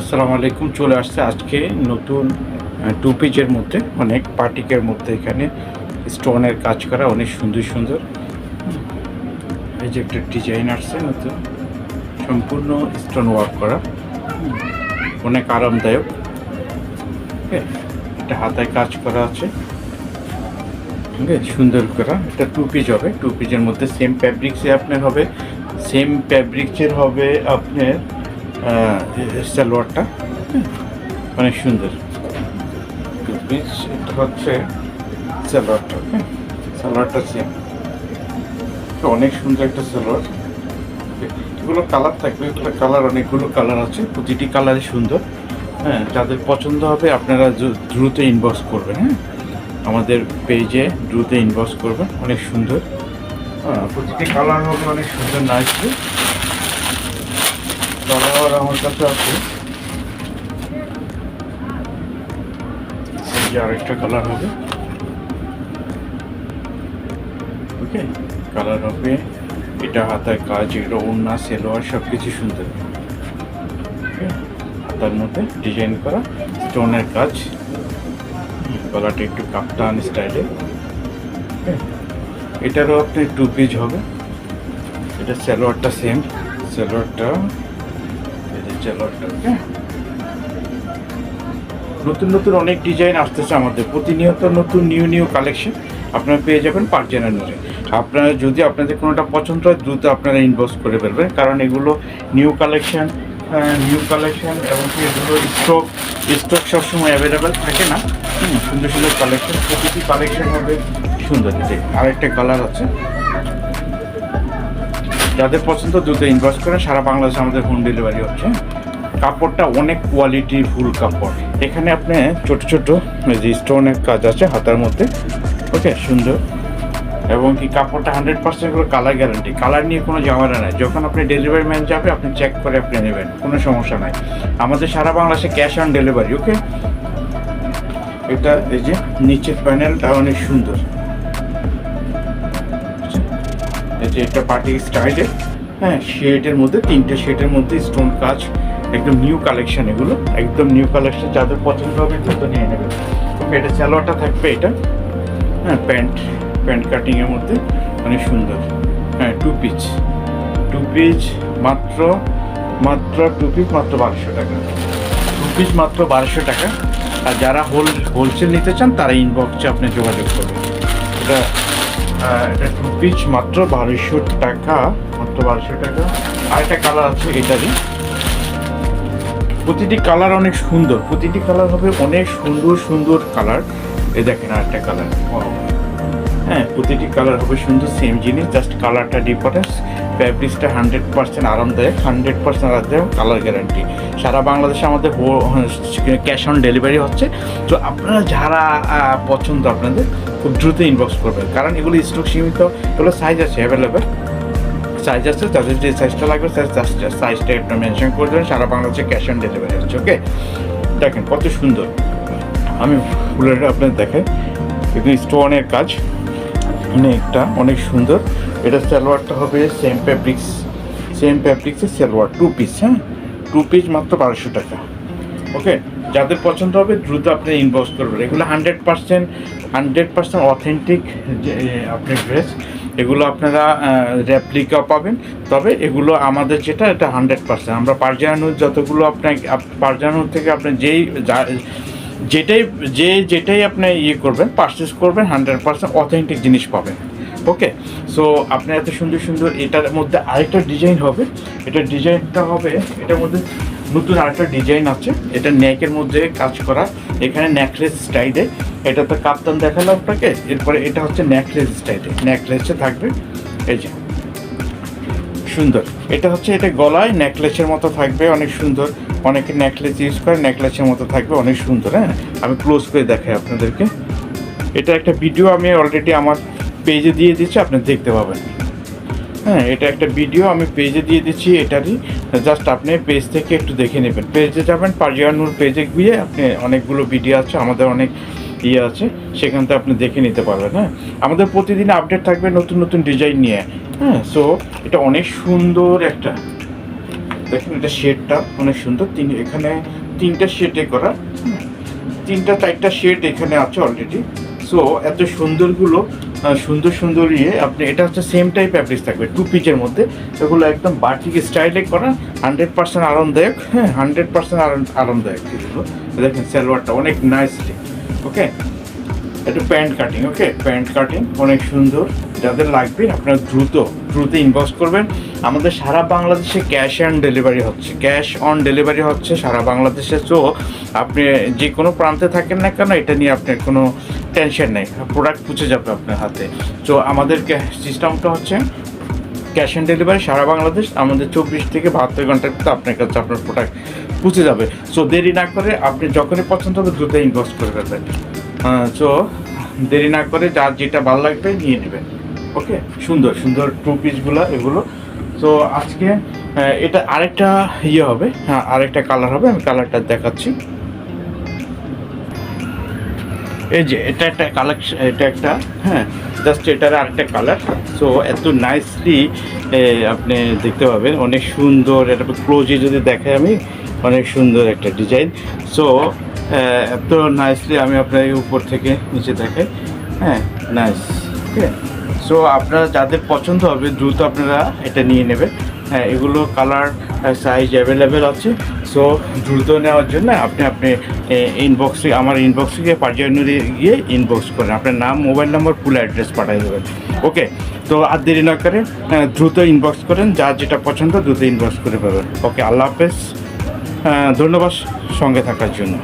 আসসালামু আলাইকুম, চলে আসছে আজকে নতুন টু পিচের মধ্যে, অনেক পার্টিকের মধ্যে এখানে স্টোনের কাজ করা, অনেক সুন্দর সুন্দর। এই যে একটা ডিজাইন আসছে নতুন, সম্পূর্ণ স্টোন ওয়ার্ক করা। অনেক আরামদায়ক। ওকে এটা হাতায় কাজ করা আছে। ওকে সুন্দর করা। এটা টু পিচ হবে টু পিচের মধ্যে সেম ফ্যাব্রিক্সে আপনার হবে সেম ফ্যাব্রিক্সের হবে আপনার সালোয়ারটা অনেক সুন্দর। এটা হচ্ছে সালোয়ারটা সালোয়ারটা সেম অনেক সুন্দর একটা সালোয়ার। এগুলো কালার থাকবে, এগুলো কালার অনেকগুলো কালার আছে। প্রতিটি কালারই সুন্দর। হ্যাঁ যাদের পছন্দ হবে, আপনারা দ্রু- দ্রুত ইনবক্স করবেন হ্যাঁ? আমাদের পেজে দ্রুত ইনবক্স করবেন, অনেক সুন্দর। হ্যাঁ প্রতিটি কালার হবে, অনেক সুন্দর নাইসলি কালার আমার কাছে আছে। আরেকটা কালার হবে। ওকে কালার হবে এটা হাতার কাজ, এটা ওড়না, সেলোয়ার সব কিছু সুন্দর হাতার মধ্যে ডিজাইন করা স্টোনের কাজ। গলাটা একটু কাপ্তান স্টাইলে এটারও আপনি টু পিস হবে। এটা সালোয়ারটা সেম সালোয়ারটা নতুন নতুন অনেক ডিজাইন আসতেছে আমাদের। প্রতিনিয়ত নতুন নিউ নিউ কালেকশন আপনারা পেয়ে যাবেন পার্জেনার নিয়ে আপনারা যদি আপনাদের কোনোটা পছন্দ হয়, দ্রুত আপনারা ইনবক্স করে ফেলবেন। কারণ এগুলো নিউ কালেকশন নিউ কালেকশন এবং কি এগুলো স্টক স্টক সবসময় অ্যাভেলেবেল থাকে না। সুন্দর সুন্দর কালেকশন প্রতিটি কালেকশন হবে সুন্দর। আরেকটা কালার আছে। যাদের পছন্দ দ্রুত ইনভেস্ট করেন সারা বাংলাদেশে আমাদের হোম ডেলিভারি হচ্ছে। কাপড়টা অনেক কোয়ালিটি ফুল কাপড়। এখানে আপনি ছোট ছোট যে স্টোনের কাজ আছে হাতার মধ্যে। ওকে, সুন্দর। এবং কি কাপড়টা হান্ড্রেড পার্সেন্ট করে কালার গ্যারান্টি কালার নিয়ে কোনো ঝামেলা নাই। যখন আপনি ডেলিভারি ম্যান যাবে, আপনি চেক করে আপনি নেবেন। কোনো সমস্যা নাই। আমাদের সারা বাংলাদেশে ক্যাশ অন ডেলিভারি ওকে এটা এই যে নিচের প্যানেলটা অনেক সুন্দর। যে একটা পার্টি স্টাইলে হ্যাঁ শেডের মধ্যে, তিনটে শেডের মধ্যে স্টোন কাজ, একদম নিউ কালেকশন এগুলো, একদম নিউ কালেকশন যাদের পছন্দ হবে তত নিয়ে নেবে। ওকে এটা স্যালোয়ারটা থাকবে এটা হ্যাঁ প্যান্ট প্যান্ট কাটিংয়ের মধ্যে অনেক সুন্দর হ্যাঁ টু পিচ টু পিচ মাত্র মাত্র টু পিচ মাত্র বারোশো টাকা। টু পিচ মাত্র বারোশো টাকা। আর যারা হোল হোলসেল নিতে চান, তারা ইনবক্সে আপনি যোগাযোগ করবেন। এটা এটা টু পিচ মাত্র বারোশো টাকা, মাত্র বারোশো টাকা। আরেকটা কালার আছে এটারই। প্রতিটি কালার অনেক সুন্দর। প্রতিটি কালার হবে অনেক সুন্দর সুন্দর কালার এই দেখেন আরেকটা কালার হ্যাঁ প্রতিটি কালার হবে সুন্দর সেম জিনিস জাস্ট কালারটা ডিফারেন্স ফ্যাব্রিক্সটা হান্ড্রেড পার্সেন্ট আরামদায়ক হান্ড্রেড পার্সেন্ট আরামদায়ক কালার গ্যারান্টি সারা বাংলাদেশে আমাদের ক্যাশ অন ডেলিভারি হচ্ছে। তো আপনারা যারা পছন্দ আপনাদের খুব দ্রুত ইনবক্স করবেন কারণ এগুলো স্টক সীমিত, এগুলো সাইজ আছে অ্যাভেলেবেল সাইজ আছে তাদের যে সাইজটা লাগবে সাইজটা একটু মেনশন করে দেবেন, সারা বাংলাদেশে ক্যাশ অন ডেলিভারি হচ্ছে ওকে দেখেন কত সুন্দর। আমি ফুলের আপনার দেখেন এগুলো স্টোনের কাজ। অনেকটা অনেক সুন্দর। এটা সালোয়ারটা হবে সেম ফ্যাব্রিক্স সেম ফ্যাব্রিক্সের সালোয়ার টু পিস হ্যাঁ? টু পিস মাত্র বারোশো টাকা ওকে যাদের পছন্দ হবে দ্রুত আপনি ইনবক্স করবেন। এগুলো hundred percent hundred percent authentic যে আপনার ড্রেস এগুলো আপনারা রেপ্লিকা পাবেন। তবে এগুলো আমাদের যেটা, এটা হান্ড্রেড পার্সেন্ট আমরা পারজানুর যতগুলো আপনার পারজানুর থেকে আপনি যেই যেটাই, যে যেটাই আপনি ইয়ে করবেন পারচেস করবেন হান্ড্রেড পার্সেন্ট অথেন্টিক জিনিস পাবেন। ওকে সো আপনি এত সুন্দর সুন্দর এটার মধ্যে আরেকটা ডিজাইন হবে। এটা ডিজাইনটা হবে, এটার মধ্যে নতুন আরেকটা ডিজাইন আছে। এটা নেকের মধ্যে কাজ করা। এখানে নেকলেস স্টাইলে এটা তো কাপ্তান দেখাল আপনাকে। এরপরে এটা হচ্ছে নেকলেস স্টাইলে নেকলেসে থাকবে। এই যে। সুন্দর। এটা হচ্ছে এটা গলায় নেকলেসের মতো থাকবে। অনেক সুন্দর। অনেকে নেকলেস ইউজ করে নেকলেসের মতো থাকবে। অনেক সুন্দর হ্যাঁ? আমি ক্লোজ করে দেখাই আপনাদেরকে। এটা একটা ভিডিও আমি অলরেডি আমার পেজে দিয়ে দিচ্ছি আপনি দেখতে পাবেন। হ্যাঁ এটা একটা ভিডিও আমি পেজে দিয়ে দিচ্ছি এটারই। জাস্ট আপনি পেজ থেকে একটু দেখে নেবেন। পেজে যাবেন পারজিয়ানুর পেজে গিয়ে আপনি অনেকগুলো ভিডিও আছে, আমাদের অনেক ইয়ে আছে, সেখান থেকে আপনি দেখে নিতে পারবেন হ্যাঁ। আমাদের প্রতিদিন আপডেট থাকবে নতুন নতুন ডিজাইন নিয়ে হ্যাঁ। সো এটা অনেক সুন্দর একটা, দেখেন এটা শেডটা অনেক সুন্দর। তিন, এখানে তিনটা শেডে করা হুম। তিনটা, চারটা শেড এখানে আছে অলরেডি সো এত সুন্দরগুলো সুন্দর সুন্দর ইয়ে আপনি, এটা হচ্ছে সেম টাইপ অ্যাপ্রিস থাকবে টু পিচের মধ্যে। এগুলো একদম বাটিক স্টাইলে করা হান্ড্রেড পার্সেন্ট আরামদায়ক হ্যাঁ হান্ড্রেড পার্সেন্ট আরামদায়ক দেখেন সালোয়ারটা অনেক নাইসলি ওকে একটু pant cutting okay pant cutting অনেক সুন্দর, যাদের লাগবে আপনার দ্রুত দ্রুত ইনভেস্ট করবেন। আমাদের সারা বাংলাদেশে ক্যাশ অন ডেলিভারি হচ্ছে। ক্যাশ অন ডেলিভারি হচ্ছে সারা বাংলাদেশে। তো আপনি যে কোনো প্রান্তে থাকেন না কেন, এটা নিয়ে আপনার কোনো টেনশন নেই। প্রোডাক্ট পৌঁছে যাবে আপনার হাতে। তো আমাদের সিস্টেমটা হচ্ছে ক্যাশ অন ডেলিভারি সারা বাংলাদেশ। আমাদের চব্বিশ থেকে বাহাত্তর ঘণ্টার ভিতরে আপনার কাছে আপনার প্রোডাক্ট পৌঁছে যাবে। সো দেরি না করে আপনি যখনই পছন্দ হবে দ্রুত ইনভেস্ট করে ফেলবেন। সো দেরি না করে যার যেটা ভালো লাগবে নিয়ে নেবেন। ওকে, সুন্দর সুন্দর টু পিসগুলো এগুলো। তো আজকে এটা আরেকটা ইয়ে হবে হ্যাঁ আরেকটা কালার হবে, আমি কালারটা দেখাচ্ছি। এই যে, এটা একটা কালেকশন এটা একটা হ্যাঁ জাস্ট এটার আরেকটা কালার সো এত নাইসলি আপনি দেখতে পাবেন, অনেক সুন্দর, এটা ক্লোজে যদি দেখে আমি, অনেক সুন্দর একটা ডিজাইন সো এত নাইসলি আমি আপনার উপর থেকে নিচে দেখে হ্যাঁ নাইস ওকে সো আপনারা যাদের পছন্দ হবে, দ্রুত আপনারা এটা নিয়ে নেবেন। হ্যাঁ এগুলো কালার সাইজ অ্যাভেলেবেল আছে। সো দ্রুত নেওয়ার জন্য আপনি আপনি ইনবক্সে আমার ইনবক্সে গিয়ে পার্টিয়ানুরি গিয়ে ইনবক্স করেন। আপনার নাম মোবাইল নম্বর ফুল অ্যাড্রেস পাঠিয়ে দেবেন। ওকে তো আর দেরি না করে দ্রুত ইনবক্স করেন। যার যেটা পছন্দ, দ্রুত ইনবক্স করে পাবেন। ওকে আল্লাহ হাফেজ। ধন্যবাদ সঙ্গে থাকার জন্য।